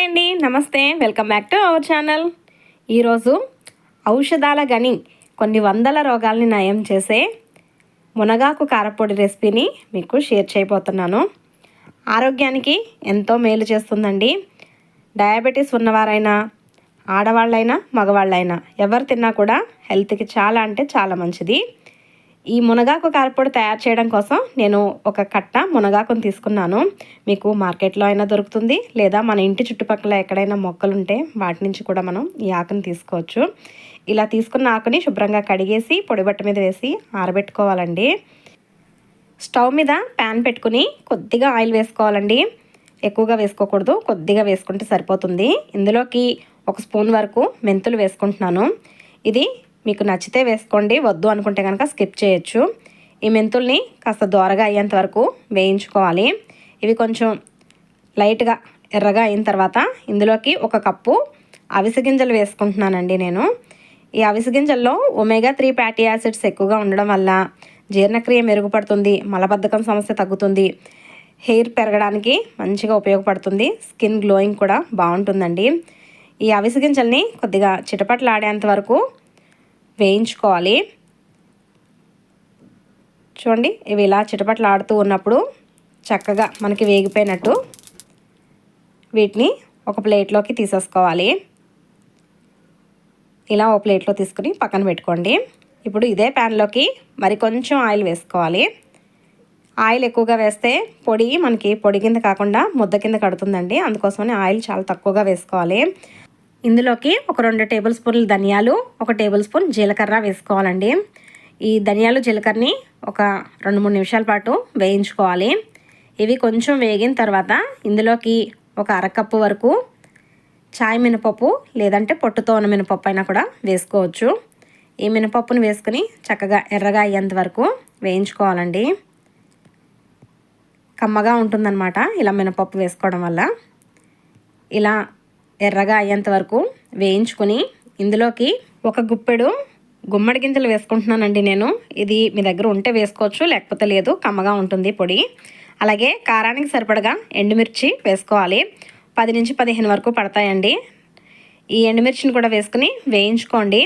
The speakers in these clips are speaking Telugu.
హాయ్ అండి. నమస్తే. Welcome back to our channel. ఈరోజు ఔషధాల గని కొన్ని వందల రోగాల్ని నయం చేసే మునగాకు కారపొడి రెసిపీని మీకు షేర్ చేయబోతున్నాను. ఆరోగ్యానికి ఎంతో మేలు చేస్తుందండి. డయాబెటీస్ ఉన్నవారైనా ఆడవాళ్ళైనా మగవాళ్ళైనా ఎవరు తిన్నా కూడా హెల్త్కి చాలా అంటే చాలా మంచిది. ఈ మునగాకు కారపొడి తయారు చేయడం కోసం నేను ఒక కట్ట మునగాకును తీసుకున్నాను. మీకు మార్కెట్లో అయినా దొరుకుతుంది లేదా మన ఇంటి చుట్టుపక్కల ఎక్కడైనా మొక్కలు ఉంటే వాటి నుంచి కూడా మనం ఈ ఆకుని తీసుకోవచ్చు. ఇలా తీసుకున్న ఆకుని శుభ్రంగా కడిగేసి పొడి బట్ట మీద వేసి ఆరబెట్టుకోవాలండి. స్టవ్ మీద ప్యాన్ పెట్టుకుని కొద్దిగా ఆయిల్ వేసుకోవాలండి. ఎక్కువగా వేసుకోకూడదు కొద్దిగా వేసుకుంటే సరిపోతుంది. ఇందులోకి ఒక స్పూన్ వరకు మెంతులు వేసుకుంటున్నాను. ఇది మీకు నచ్చితే వేసుకోండి వద్దు అనుకుంటే కనుక స్కిప్ చేయొచ్చు. ఈ మెంతుల్ని కాస్త దోరగా అయ్యేంత వరకు వేయించుకోవాలి. ఇవి కొంచెం లైట్గా ఎర్రగా అయిన తర్వాత ఇందులోకి ఒక కప్పు అవిసె గింజలు వేసుకుంటున్నానండి నేను. ఈ అవిసె గింజల్లో ఒమేగా త్రీ ఫ్యాటీ యాసిడ్స్ ఎక్కువగా ఉండడం వల్ల జీర్ణక్రియ మెరుగుపడుతుంది మలబద్ధకం సమస్య తగ్గుతుంది హెయిర్ పెరగడానికి మంచిగా ఉపయోగపడుతుంది స్కిన్ గ్లోయింగ్ కూడా బాగుంటుందండి. ఈ అవిసె గింజల్ని కొద్దిగా చిటపట్లాడేంత వరకు వేయించుకోవాలి. చూడండి ఇవి ఇలా చిటపట్లు ఆడుతూ ఉన్నప్పుడు చక్కగా మనకి వేగిపోయినట్టు వీటిని ఒక ప్లేట్లోకి తీసేసుకోవాలి. ఇలా ఒక ప్లేట్లో తీసుకుని పక్కన పెట్టుకోండి. ఇప్పుడు ఇదే ప్యాన్లోకి మరి కొంచెం ఆయిల్ వేసుకోవాలి. ఆయిల్ ఎక్కువగా వేస్తే పొడి మనకి పొడి కింద కాకుండా ముద్ద కింద కడుతుందండి. అందుకోసమని ఆయిల్ చాలా తక్కువగా వేసుకోవాలి. ఇందులోకి ఒక రెండు టేబుల్ స్పూన్లు ధనియాలు ఒక టేబుల్ స్పూన్ జీలకర్ర వేసుకోవాలండి. ఈ ధనియాలు జీలకర్రని ఒక రెండు మూడు నిమిషాల పాటు వేయించుకోవాలి. ఇవి కొంచెం వేగిన తర్వాత ఇందులోకి ఒక అరకప్పు వరకు చాయ్ మినపప్పు లేదంటే పొట్టుతో ఉన్న మినపప్పు అయినా కూడా వేసుకోవచ్చు. ఈ మినపప్పును వేసుకుని చక్కగా ఎర్రగా అయ్యేంత వరకు వేయించుకోవాలండి. కమ్మగా ఉంటుందన్నమాట ఇలా మినపప్పు వేసుకోవడం వల్ల. ఇలా ఎర్రగా అయ్యేంత వరకు వేయించుకొని ఇందులోకి ఒక గుప్పెడు గుమ్మడి గింజలు వేసుకుంటున్నానండి నేను. ఇది మీ దగ్గర ఉంటే వేసుకోవచ్చు లేకపోతే లేదు కమ్మగా ఉంటుంది పొడి. అలాగే కారానికి సరిపడగా ఎండుమిర్చి వేసుకోవాలి. పది నుంచి పదిహేను వరకు పడతాయండి. ఈ ఎండుమిర్చిని కూడా వేసుకుని వేయించుకోండి.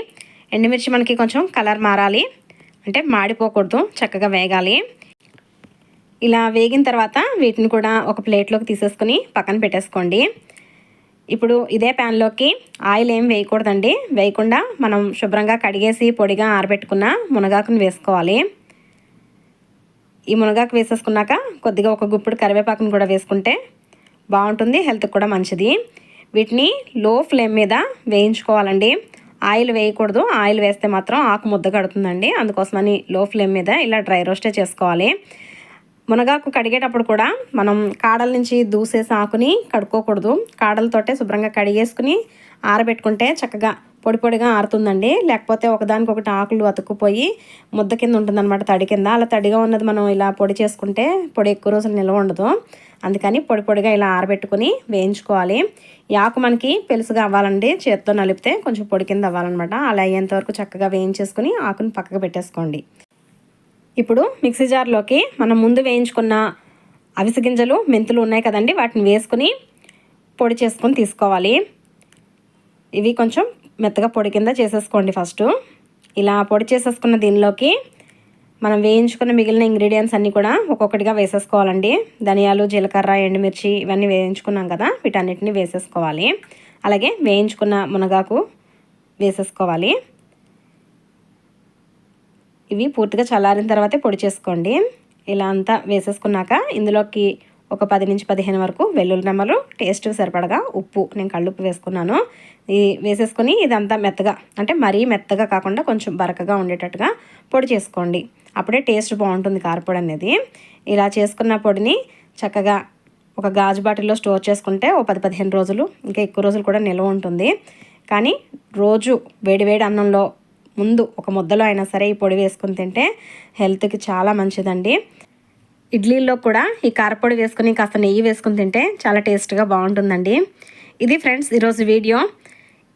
ఎండుమిర్చి మనకి కొంచెం కలర్ మారాలి. అంటే మాడిపోకూడదు చక్కగా వేగాలి. ఇలా వేగిన తర్వాత వీటిని కూడా ఒక ప్లేట్లోకి తీసేసుకుని పక్కన పెట్టేసుకోండి. ఇప్పుడు ఇదే ప్యాన్లోకి ఆయిల్ ఏం వేయకూడదండి. వేయకుండా మనం శుభ్రంగా కడిగేసి పొడిగా ఆరబెట్టుకున్న మునగాకుని వేసుకోవాలి. ఈ మునగాకు వేసేసుకున్నాక కొద్దిగా ఒక గుప్పుడు కరివేపాకుని కూడా వేసుకుంటే బాగుంటుంది హెల్త్కి కూడా మంచిది. వీటిని లో ఫ్లేమ్ మీద వేయించుకోవాలండి. ఆయిల్ వేయకూడదు ఆయిల్ వేస్తే మాత్రం ఆకు ముద్ద కడుతుందండి. అందుకోసమని లో ఫ్లేమ్ మీద ఇలా డ్రై రోస్టే చేసుకోవాలి. మునగాకు కడిగేటప్పుడు కూడా మనం కాడల నుంచి దూసేసి ఆకుని కడుక్కోకూడదు. కాడలతోటే శుభ్రంగా కడిగేసుకుని ఆరబెట్టుకుంటే చక్కగా పొడి పొడిగా ఆరుతుందండి. లేకపోతే ఒకదానికొకటి ఆకులు అతుక్కుపోయి ముద్ద కింద ఉంటుందన్నమాట తడి కింద. అలా తడిగా ఉన్నది మనం ఇలా పొడి చేసుకుంటే పొడి ఎక్కువ రోజులు నిల్వ ఉండదు. అందుకని పొడి పొడిగా ఇలా ఆరబెట్టుకుని వేయించుకోవాలి. ఈ ఆకు మనకి పెలుసుగా అవ్వాలండి. చేత్తో నలిపితే కొంచెం పొడి కింద అవ్వాలన్నమాట. అలా అయ్యేంతవరకు చక్కగా వేయించేసుకుని ఆకుని పక్కకు పెట్టేసుకోండి. ఇప్పుడు మిక్సీ జార్లోకి మనం ముందు వేయించుకున్న అవిసె గింజలు మెంతులు ఉన్నాయి కదండి వాటిని వేసుకుని పొడి చేసుకొని తీసుకోవాలి. ఇవి కొంచెం మెత్తగా పొడి కింద చేసేసుకోండి ఫస్ట్. ఇలా పొడి చేసేసుకున్న దీనిలోకి మనం వేయించుకున్న మిగిలిన ఇంగ్రీడియంట్స్ అన్నీ కూడా ఒక్కొక్కటిగా వేసేసుకోవాలండి. ధనియాలు జీలకర్ర ఎండుమిర్చి ఇవన్నీ వేయించుకున్నాం కదా వీటన్నిటిని వేసేసుకోవాలి. అలాగే వేయించుకున్న మునగాకు వేసేసుకోవాలి. ఇవి పూర్తిగా చల్లారిన తర్వాతే పొడి చేసుకోండి. ఇలా అంతా వేసేసుకున్నాక ఇందులోకి ఒక పది నుంచి పదిహేను వరకు వెల్లుల్లి నెమ్మలు టేస్ట్ సరిపడగా ఉప్పు నేను కళ్ళుప్పు వేసుకున్నాను. ఈ వేసేసుకొని ఇదంతా మెత్తగా అంటే మరీ మెత్తగా కాకుండా కొంచెం బరకగా ఉండేటట్టుగా పొడి చేసుకోండి. అప్పుడే టేస్ట్ బాగుంటుంది కారపొడి అనేది. ఇలా చేసుకున్న పొడిని చక్కగా ఒక గాజు బాటిల్లో స్టోర్ చేసుకుంటే ఓ పది పదిహేను రోజులు ఇంకా ఎక్కువ రోజులు కూడా నిల్వ ఉంటుంది. కానీ రోజు వేడివేడి అన్నంలో ముందు ఒక ముద్దలో అయినా సరే ఈ పొడి వేసుకుని తింటే హెల్త్కి చాలా మంచిదండి. ఇడ్లీల్లో కూడా ఈ కారపొడి వేసుకుని కాస్త నెయ్యి వేసుకుని తింటే చాలా టేస్ట్గా బాగుంటుందండి. ఇది ఫ్రెండ్స్ ఈరోజు వీడియో.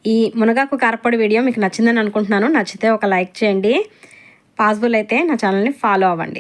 ఈ మునగాకు కారపొడి వీడియో మీకు నచ్చిందని అనుకుంటున్నాను. నచ్చితే ఒక లైక్ చేయండి. పాసిబుల్ అయితే నా ఛానల్ని ఫాలో అవ్వండి.